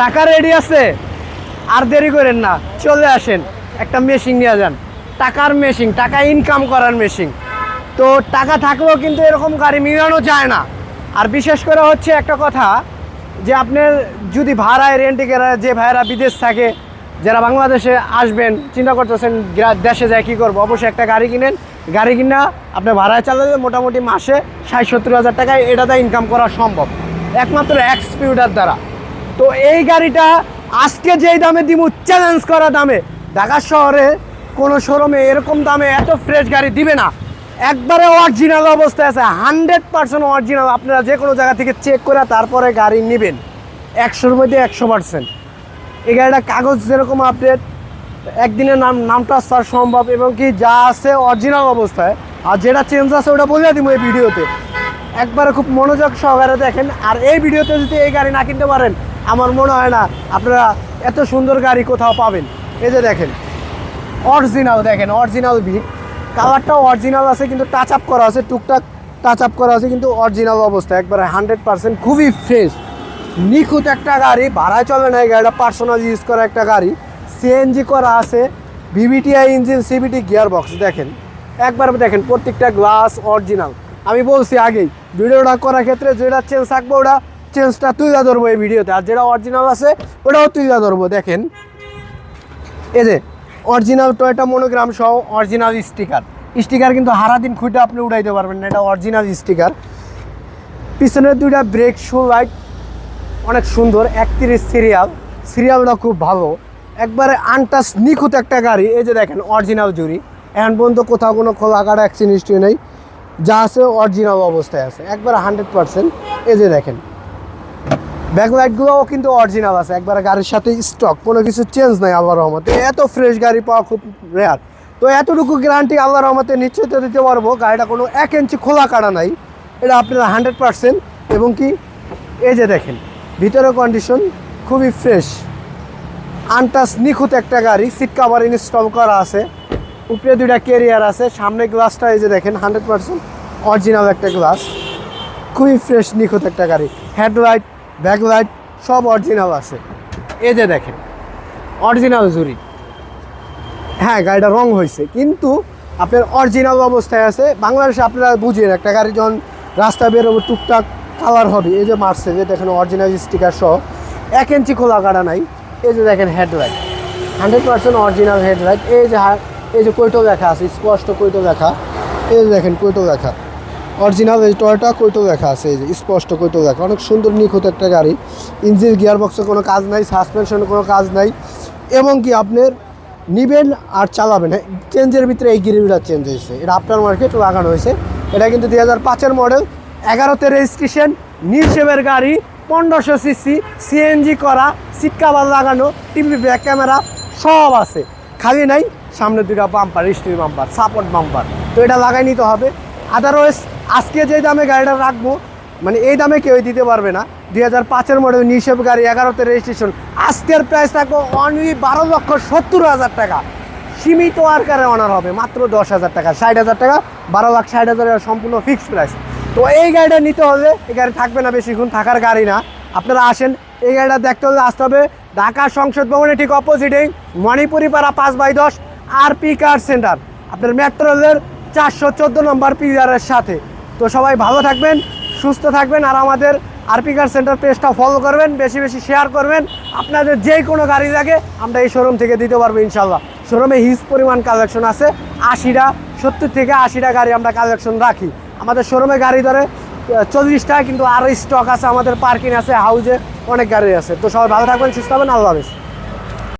টাকা রেডি আছে? আর দেরি করেন না, চলে আসেন, একটা মেশিন নিয়ে যান। টাকার মেশিন টাকা ইনকাম করার মেশিন তো টাকা থাকলেও কিন্তু এরকম গাড়ি মিলানো যায় না। আর বিশেষ করে হচ্ছে একটা কথা, যে আপনার যদি ভাড়ায় রেন্টে যে ভাইয়েরা বিদেশ থাকে, যারা বাংলাদেশে আসবেন, চিন্তা করতেছেন দেশে যায় কী করব? অবশ্যই একটা গাড়ি কিনেন। গাড়ি কিনা আপনি ভাড়ায় চালালে মোটামুটি মাসে ষাট সত্তর হাজার টাকায় এটাতে ইনকাম করা সম্ভব। একমাত্র এক্সপিউটার দ্বারা। তো এই গাড়িটা আজকে যেই দামে দিব চ্যালেঞ্জ করা দামে। ঢাকা শহরে কোনো শোরুমে এরকম দামে এত ফ্রেশ গাড়ি দিবে না। একবারে অরিজিনাল অবস্থায় আছে হান্ড্রেড পার্সেন্ট অরিজিনাল আপনারা যে কোনো জায়গা থেকে চেক করে তারপরে গাড়ি নেবেন। একশোর মধ্যে একশো পার্সেন্ট এই গাড়িটা কাগজ যেরকম আপডেট একদিনে নাম নাম ট্রান্সফার সম্ভব, এবং কি যা আছে অরিজিনাল অবস্থায়, আর যেটা চেঞ্জ আছে ওটা বলে দিব এই ভিডিওতে। একবারে খুব মনোযোগ সহকারে দেখেন, আর এই ভিডিওতে যদি এই গাড়ি না কিনতে পারেন আমার মনে হয় না আপনারা এত সুন্দর গাড়ি কোথাও পাবেন। এই যে দেখেন অরিজিনাল দেখেন অরিজিনাল ভিট কালারটাও অরিজিনাল আছে, কিন্তু টাচ আপ করা আছে, টুকটাক টাচ আপ করা আছে, কিন্তু অরিজিনাল অবস্থা। একবারে হান্ড্রেড পার্সেন্ট খুবই ফ্রেশ নিখুঁত একটা গাড়ি, ভাড়ায় চলে না এই গাড়িটা পার্সোনাল ইউজ করা একটা গাড়ি। সিএনজি করা আছে VVTI engine CVT gear box দেখেন। একবার দেখেন, প্রত্যেকটা গ্লাস অরিজিনাল আমি বলছি আগেই, ভিডিওটা করার ক্ষেত্রে যেটা চেঞ্জ থাকবে ওটা চেঞ্জটা তুইলা ধরবো এই ভিডিওতে। আর যেটা অরিজিনাল আছে, ওটাও তুইলা ধরবো, দেখেন। এই যে অরিজিনাল টয়টা মনোগ্রাম সহ অরিজিনাল স্টিকার স্টিকার কিন্তু হারা দিন খুঁটে আপনি উঠাইতে পারবেন না, এটা অরিজিনাল স্টিকার পিছনের দুইটা ব্রেক শু লাইট অনেক সুন্দর, একত্রিশ সিরিয়াল সিরিয়ালটা খুব ভালো। একবারে আনটাস নিখুঁত একটা গাড়ি। এই যে দেখেন অরিজিনাল জুড়ি। এখন পর্যন্ত কোথাও কোনো খোলা কাটা অ্যাক্সিডেন্ট নেই। যা আছে অরিজিনাল অবস্থায় আছে। একবারে হান্ড্রেড পার্সেন্ট এই যে দেখেন ব্যাকলাইটগুলোও কিন্তু অরিজিনাল আছে, একবারে গাড়ির সাথে স্টক কোনো কিছু চেঞ্জ নাই আল্লাহর রহমতে। এত ফ্রেশ গাড়ি পাওয়া খুব রেয়ার তো এতটুকু গ্যারান্টি আল্লাহর রহমতে নিশ্চয়তা দিতে পারব, গাড়িটা কোনো এক ইঞ্চি খোলা কাটা নাই। এটা আপনারা হান্ড্রেড পার্সেন্ট এবং কি, এই যে দেখেন ভিতরে কন্ডিশন খুবই ফ্রেশ আনটাস নিখুঁত একটা গাড়ি সিট কাভার ইনস্টল করা আছে। উপরে দুইটা কেরিয়ার আছে, সামনে গ্লাসটা এই যে দেখেন হান্ড্রেড পার্সেন্ট অরিজিনাল একটা গ্লাস খুবই ফ্রেশ নিখুঁত একটা গাড়ি। হেডলাইট ব্যাকলাইট, সব অরিজিনাল আছে। এই যে দেখেন অরিজিনাল জুরি হ্যাঁ গাড়িটা রং হয়েছে, কিন্তু আপনার অরিজিনাল অবস্থায় আছে। বাংলাদেশে আপনারা বুঝেন, একটা গাড়ি যখন রাস্তা বেরোবো, টুকটাক কালার হবে। এই যে মারছে, যে দেখেন অরিজিনাল স্টিকার সহ। এক ইঞ্চি খোলা কাটা নাই। এই যে দেখেন headlight hundred percent original headlight এই যে এই যে কৈটো লেখা আছে, স্পষ্ট কৈটো লেখা। এই যে দেখেন কৈটো লেখা। অরিজিনাল এই টয়টা কৈটো দেখা আছে, এই যে স্পষ্ট কৈটো দেখা। অনেক সুন্দর নিখুঁত একটা গাড়ি। ইঞ্জিন গিয়ার বক্সে কোনো কাজ নাই, সাসপেনশনে কোনো কাজ নাই। এবং কি আপনার নিবেন আর চালাবেন। হ্যাঁ চেঞ্জের ভিতরে এই গিরিবিটা চেঞ্জ হয়েছে। এটা আফটার মার্কেট লাগানো হয়েছে। এটা কিন্তু দুই হাজার পাঁচের মডেল এগারোতে রেজিস্ট্রেশন নিরসেবের গাড়ি, পনেরোশো সিসি সিএনজি করা সিট কাভার লাগানো টিভি ব্যাক ক্যামেরা সব আছে। খালি নাই সামনে দুটা bumper steel bumper support bumper তো এটা লাগাই নিতে হবে। আদারওয়াইজ আজকে যে দামে গাড়িটা রাখব মানে এই দামে কেউই দিতে পারবে না। দুই হাজার পাঁচের মডেল নিষেব গাড়ি, এগারোতে রেজিস্ট্রেশন আজকের প্রাইস থাকবে অনলি বারো লক্ষ সত্তর হাজার টাকা। সীমিত আকারে অনার হবে, মাত্র দশ হাজার টাকা, ষাট হাজার টাকা, বারো লাখ ষাট হাজার টাকা সম্পূর্ণ ফিক্সড প্রাইস তো এই গাড়িটা নিতে হলে এই গাড়ি থাকবে না বেশিক্ষণ থাকার গাড়ি না। আপনারা আসেন, এই গাড়িটা দেখতে হলে আসতে হবে ঢাকা সংসদ ভবনের ঠিক অপোজিটেই মণিপুরি পাড়া পাঁচ বাই দশ, আর পি কার সেন্টার আপনার মেট্রো রেলের চারশো চোদ্দ নম্বর পিলারের সাথে। তো সবাই ভালো থাকবেন, সুস্থ থাকবেন আর আমাদের আরপি কার সেন্টার পেজটা ফলো করবেন, বেশি বেশি শেয়ার করবেন। আপনাদের যে কোনো গাড়ি লাগে আমরা এই শোরুম থেকে দিতে পারব ইনশাল্লাহ শোরুমে হিউজ পরিমাণ কালেকশন আছে, আশিটা, সত্তর থেকে আশিটা গাড়ি আমরা কালেকশন রাখি। আমাদের শোরুমে গাড়ি ধরে চল্লিশটা কিন্তু আরও স্টক আছে, আমাদের পার্কিং আছে হাউজে অনেক গাড়ি আছে। তো সবাই ভালো থাকবেন, সুস্থ হবেন আল্লাহ হাফেজ।